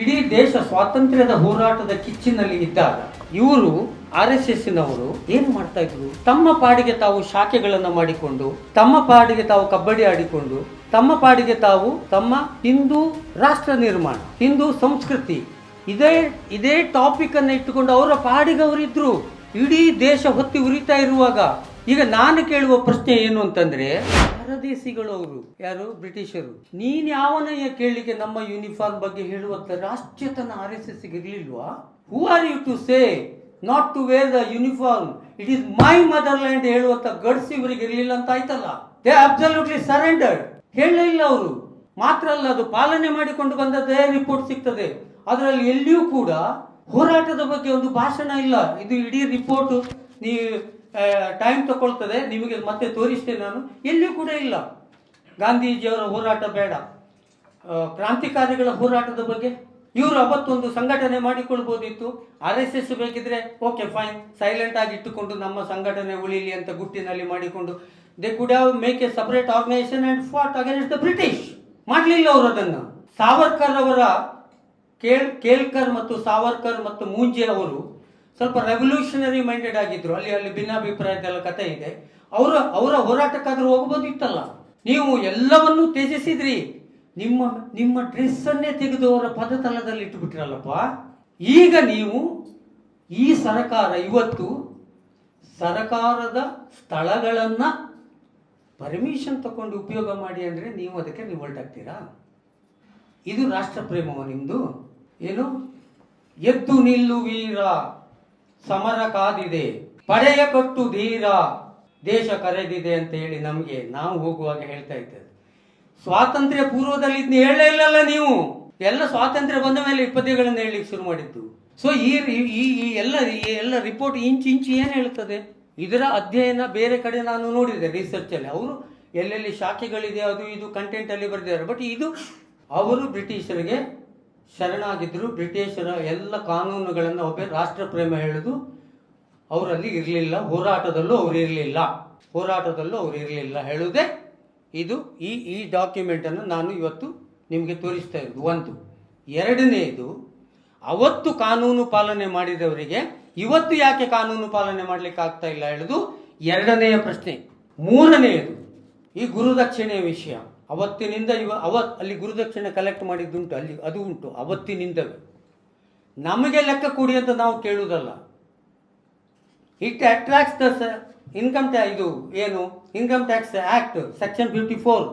ಇಡೀ ದೇಶ ಸ್ವಾತಂತ್ರ್ಯದ ಹೋರಾಟದ ಕಿಚ್ಚಿನಲ್ಲಿ ಇದ್ದಾಗ ಇವರು ಆರ್ ಎಸ್ ಎಸ್ನವರು ಏನು ಮಾಡ್ತಾ ಇದ್ರು? ತಮ್ಮ ಪಾಡಿಗೆ ತಾವು ಶಾಖೆಗಳನ್ನು ಮಾಡಿಕೊಂಡು, ತಮ್ಮ ಪಾಡಿಗೆ ತಾವು ಕಬಡ್ಡಿ ಆಡಿಕೊಂಡು, ತಮ್ಮ ಪಾಡಿಗೆ ತಾವು ತಮ್ಮ ಹಿಂದೂ ರಾಷ್ಟ್ರ ನಿರ್ಮಾಣ, ಹಿಂದೂ ಸಂಸ್ಕೃತಿ, ಇದೇ ಇದೇ ಟಾಪಿಕ್ ಅನ್ನು ಇಟ್ಟುಕೊಂಡು ಅವರ ಪಾಡಿಗೆ ಅವರಿದ್ರು ಇಡೀ ದೇಶ ಹೊತ್ತಿ ಉರಿತಾ ಇರುವಾಗ ಈಗ ನಾನು ಕೇಳುವ ಪ್ರಶ್ನೆ ಏನು ಅಂತಂದ್ರೆ ಅವರು ಯಾರು? ಬ್ರಿಟಿಷರು. ನೀನ್ ಯಾವನಯ್ಯ ಕೇಳಲಿಕ್ಕೆ ನಮ್ಮ ಯೂನಿಫಾರ್ಮ್ ಬಗ್ಗೆ ಹೇಳುವಂತ ರಾಷ್ಟ್ರೀಯತನ R S S ಇರ್ಲಿಲ್ವಾ? Who are you to say not to wear the uniform it is my motherland ಹೇಳುವಂತ ಗಡ್ಸ್ ಇವರಿಗೆ ಇರಲಿಲ್ಲ ಅಂತ ಆಯ್ತಲ್ಲ? ದೇ ಅಬ್ಸಲ್ಯೂಟ್ಲಿ ಸರೆಂಡರ್ಡ್ ಹೇಳಲಿಲ್ಲ ಅವರು. ಮಾತ್ರ ಅಲ್ಲ, ಅದು ಪಾಲನೆ ಮಾಡಿಕೊಂಡು ಬಂದದ್ದೇ ರಿಪೋರ್ಟ್ ಸಿಗ್ತದೆ. ಅದರಲ್ಲಿ ಎಲ್ಲಿಯೂ ಕೂಡ ಹೋರಾಟದ ಬಗ್ಗೆ ಒಂದು ಭಾಷಣ ಇಲ್ಲ. ಇದು ಇಡೀ ರಿಪೋರ್ಟ್ ನೀವು ಟೈಮ್ ತಗೊಳ್ತದೆ ನಿಮಗೆ ಮತ್ತೆ ತೋರಿಸ್ತೇನೆ ನಾನು. ಎಲ್ಲಿಯೂ ಕೂಡ ಇಲ್ಲ. ಗಾಂಧೀಜಿಯವರ ಹೋರಾಟ ಬೇಡ. ಕ್ರಾಂತಿಕಾರಿಗಳ ಹೋರಾಟದ ಬಗ್ಗೆ ಇವರು ಅವತ್ತೊಂದು ಸಂಘಟನೆ ಮಾಡಿಕೊಳ್ಬೋದಿತ್ತು. ಆರ್ ಎಸ್ ಎಸ್ ಬೇಕಿದ್ರೆ ಓಕೆ ಫೈನ್ ಸೈಲೆಂಟ್ ಆಗಿ ಇಟ್ಟುಕೊಂಡು ನಮ್ಮ ಸಂಘಟನೆ ಉಳಿಲಿ ಅಂತ ಗುಟ್ಟಿನಲ್ಲಿ ಮಾಡಿಕೊಂಡು. They could have make a separate organisation and fought against the British ಮಾಡಲಿಲ್ಲ ಅವರು ಅದನ್ನು. ಸಾವರ್ಕರ್ ಅವರ, ಕೇಳ್, ಕೇಳ್ಕರ್ ಮತ್ತು ಸಾವರ್ಕರ್ ಮತ್ತು ಮೂಂಜೆ ಅವರು ಸ್ವಲ್ಪ ರೆವಲ್ಯೂಷನರಿ ಮೈಂಡೆಡ್ ಆಗಿದ್ರು. ಅಲ್ಲಿ ಅಲ್ಲಿ ಭಿನ್ನಾಭಿಪ್ರಾಯದೆಲ್ಲ ಕಥೆ ಇದೆ. ಅವರ ಅವರ ಹೋರಾಟಕ್ಕಾದ್ರೂ ಹೋಗ್ಬೋದಿತ್ತಲ್ಲ? ನೀವು ಎಲ್ಲವನ್ನೂ ತ್ಯಜಿಸಿದ್ರಿ. ನಿಮ್ಮ ನಿಮ್ಮ ಡ್ರೆಸ್ ಅನ್ನೇ ತೆಗೆದು ಅವರ ಪದತಲದಲ್ಲಿ ಇಟ್ಟುಬಿಟ್ರಲ್ಲಪ್ಪ? ಈಗ ನೀವು ಈ ಸರಕಾರ, ಇವತ್ತು ಸರಕಾರದ ಸ್ಥಳಗಳನ್ನ ಪರ್ಮಿಷನ್ ತಗೊಂಡು ಉಪಯೋಗ ಮಾಡಿ ಅಂದ್ರೆ ನೀವು ಅದಕ್ಕೆ ರಿವೋಲ್ಟ್ ಆಗ್ತೀರಾ? ಇದು ರಾಷ್ಟ್ರ ಪ್ರೇಮವ ನಿಮ್ದು? ಏನು? ಎದ್ದು ನಿಲ್ಲು ವೀರ! ಸಮರ ಕಾದಿದೆ ಪಡೆಯ ಕಟ್ಟು ಧೀರ. ದೇಶ ಕರೆದಿದೆ ಅಂತ ಹೇಳಿ ನಮಗೆ ನಾವು ಹೋಗುವಾಗ ಹೇಳ್ತಾ ಇದ್ದೇವೆ ಸ್ವಾತಂತ್ರ್ಯ ಪೂರ್ವದಲ್ಲಿ ಇದನ್ನ ಹೇಳಲೇ ಇಲ್ಲಲ್ಲ ನೀವು. ಎಲ್ಲ ಸ್ವಾತಂತ್ರ್ಯ ಬಂದ ಮೇಲೆ ಈ ಪದ್ಯಗಳನ್ನು ಹೇಳಲಿಕ್ಕೆ ಶುರು ಮಾಡಿದ್ದು. ಸೊ ಈ ಈ- ಎಲ್ಲ ಈ ಎಲ್ಲ ರಿಪೋರ್ಟ್ ಇಂಚು ಇಂಚು ಏನು ಹೇಳುತ್ತದೆ ಇದರ ಅಧ್ಯಯನ ಬೇರೆ ಕಡೆ ನಾನು ನೋಡಿದೆ ರಿಸರ್ಚ್ ಅಲ್ಲಿ. ಅವರು ಎಲ್ಲೆಲ್ಲಿ ಶಾಖೆಗಳಿದೆ, ಅದು ಇದು ಕಂಟೆಂಟ್ ಅಲ್ಲಿ ಬರೆದಿದ್ದಾರೆ. ಬಟ್ ಇದು ಅವರು ಬ್ರಿಟಿಷರಿಗೆ ಶರಣಾಗಿದ್ದರು ಬ್ರಿಟಿಷರ ಎಲ್ಲ ಕಾನೂನುಗಳನ್ನು ಒಬ್ಬ ರಾಷ್ಟ್ರ ಪ್ರೇಮ ಹೇಳಿದು, ಅವರಲ್ಲಿ ಇರಲಿಲ್ಲ. ಹೋರಾಟದಲ್ಲೂ ಅವರು ಇರಲಿಲ್ಲ. ಹೋರಾಟದಲ್ಲೂ ಅವರು ಇರಲಿಲ್ಲ. ಹೇಳುವುದೇ ಇದು ಈ ಈ ಡಾಕ್ಯುಮೆಂಟನ್ನು ನಾನು ಇವತ್ತು ನಿಮಗೆ ತೋರಿಸ್ತಾ ಇರೋದು. ಒಂದು. ಎರಡನೆಯದು, ಅವತ್ತು ಕಾನೂನು ಪಾಲನೆ ಮಾಡಿದವರಿಗೆ ಇವತ್ತು ಯಾಕೆ ಕಾನೂನು ಪಾಲನೆ ಮಾಡಲಿಕ್ಕೆ ಆಗ್ತಾ ಇಲ್ಲ ಹೇಳೋದು? ಎರಡನೆಯ ಪ್ರಶ್ನೆ. ಮೂರನೆಯದು, ಈ ಗುರುದಕ್ಷಿಣೆಯ ವಿಷಯ. ಅವತ್ತಿನಿಂದ ಇವ ಅವ ಅಲ್ಲಿ ಗುರುದಕ್ಷಿಣೆ ಕಲೆಕ್ಟ್ ಮಾಡಿದ್ದುಂಟು, ಅಲ್ಲಿ ಅದು ಉಂಟು ಅವತ್ತಿನಿಂದವೇ ನಮಗೆ ಲೆಕ್ಕ ಕೊಡಿ ಅಂತ ನಾವು ಕೇಳುವುದಲ್ಲ. It attracts the income tax ಇದು ಏನು? Income tax act section fifty four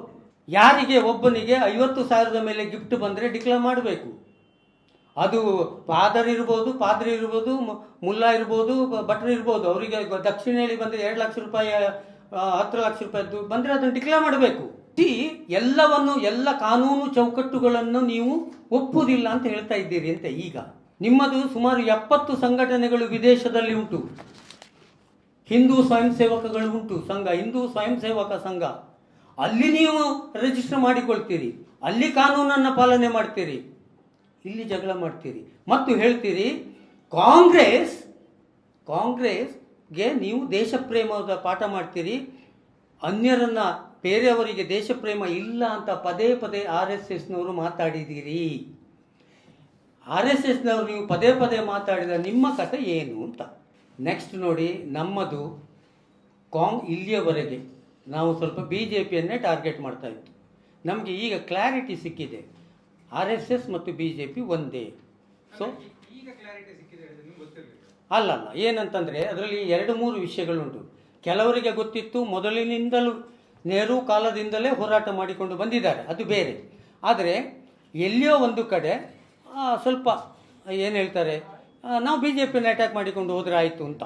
ಯಾರಿಗೆ ಒಬ್ಬನಿಗೆ ಐವತ್ತು ಸಾವಿರದ ಮೇಲೆ ಗಿಫ್ಟ್ ಬಂದರೆ ಡಿಕ್ಲೇರ್ ಮಾಡಬೇಕು. ಅದು ಫಾದರ್ ಇರ್ಬೋದು ಪಾದ್ರಿ ಇರ್ಬೋದು ಮುಲ್ಲ ಇರ್ಬೋದು ಭಟ್ರು ಇರ್ಬೋದು. ಅವರಿಗೆ ದಕ್ಷಿಣೆಯಲ್ಲಿ ಬಂದರೆ ಎರಡು ಲಕ್ಷ ರೂಪಾಯಿ ಹತ್ತು ಲಕ್ಷ ರೂಪಾಯಿದ್ದು ಬಂದರೆ ಅದನ್ನು ಡಿಕ್ಲೇರ್ ಮಾಡಬೇಕು. ಈ ಎಲ್ಲವನ್ನು, ಎಲ್ಲ ಕಾನೂನು ಚೌಕಟ್ಟುಗಳನ್ನು ನೀವು ಒಪ್ಪುವುದಿಲ್ಲ ಅಂತ ಹೇಳ್ತಾ ಇದ್ದೀರಿ ಅಂತ ಈಗ. ನಿಮ್ಮದು ಸುಮಾರು ಎಪ್ಪತ್ತು ಸಂಘಟನೆಗಳು ವಿದೇಶದಲ್ಲಿ ಉಂಟು. ಹಿಂದೂ ಸ್ವಯಂ ಸೇವಕಗಳು ಉಂಟು, ಸಂಘ, ಹಿಂದೂ ಸ್ವಯಂ ಸೇವಕ ಸಂಘ. ಅಲ್ಲಿ ನೀವು ರಿಜಿಸ್ಟರ್ ಮಾಡಿಕೊಳ್ತೀರಿ, ಅಲ್ಲಿ ಕಾನೂನನ್ನು ಪಾಲನೆ ಮಾಡ್ತೀರಿ, ಇಲ್ಲಿ ಜಗಳ ಮಾಡ್ತೀರಿ. ಮತ್ತು ಹೇಳ್ತೀರಿ, ಕಾಂಗ್ರೆಸ್, ಕಾಂಗ್ರೆಸ್ಗೆ ನೀವು ದೇಶ ಪ್ರೇಮದ ಪಾಠ ಮಾಡ್ತೀರಿ ಅನ್ಯರನ್ನ ಬೇರೆಯವರಿಗೆ ದೇಶ ಪ್ರೇಮ ಇಲ್ಲ ಅಂತ ಪದೇ ಪದೇ ಆರ್ ಎಸ್ ಎಸ್ನವರು ಮಾತಾಡಿದ್ದೀರಿ. ಆರ್ ಎಸ್ ಎಸ್ನವರು ನೀವು ಪದೇ ಪದೇ ಮಾತಾಡಿದ ನಿಮ್ಮ ಕಥೆ ಏನು ಅಂತ. ನೆಕ್ಸ್ಟ್ ನೋಡಿ ನಮ್ಮದು ಕಾಂಗ್ ಇಲ್ಲಿಯವರೆಗೆ ನಾವು ಸ್ವಲ್ಪ ಬಿ ಜೆ ಪಿಯನ್ನೇ ಟಾರ್ಗೆಟ್ ಮಾಡ್ತಾ ಇತ್ತು. ನಮಗೆ ಈಗ ಕ್ಲಾರಿಟಿ ಸಿಕ್ಕಿದೆ. ಆರ್ ಎಸ್ ಎಸ್ ಮತ್ತು ಬಿ ಜೆ ಪಿ ಒಂದೇ ಸೊ ಅಲ್ಲ ಅಲ್ಲ ಏನಂತಂದರೆ ಅದರಲ್ಲಿ ಎರಡು ಮೂರು ವಿಷಯಗಳುಂಟು. ಕೆಲವರಿಗೆ ಗೊತ್ತಿತ್ತು ಮೊದಲಿನಿಂದಲೂ ನೆಹರು ಕಾಲದಿಂದಲೇ ಹೋರಾಟ ಮಾಡಿಕೊಂಡು ಬಂದಿದ್ದಾರೆ. ಅದು ಬೇರೆ. ಆದರೆ ಎಲ್ಲಿಯೋ ಒಂದು ಕಡೆ ಸ್ವಲ್ಪ ಏನು ಹೇಳ್ತಾರೆ ನಾವು ಬಿ ಜೆ ಪಿನ ಅಟ್ಯಾಕ್ ಮಾಡಿಕೊಂಡು ಹೋದರೆ ಆಯಿತು ಅಂತ.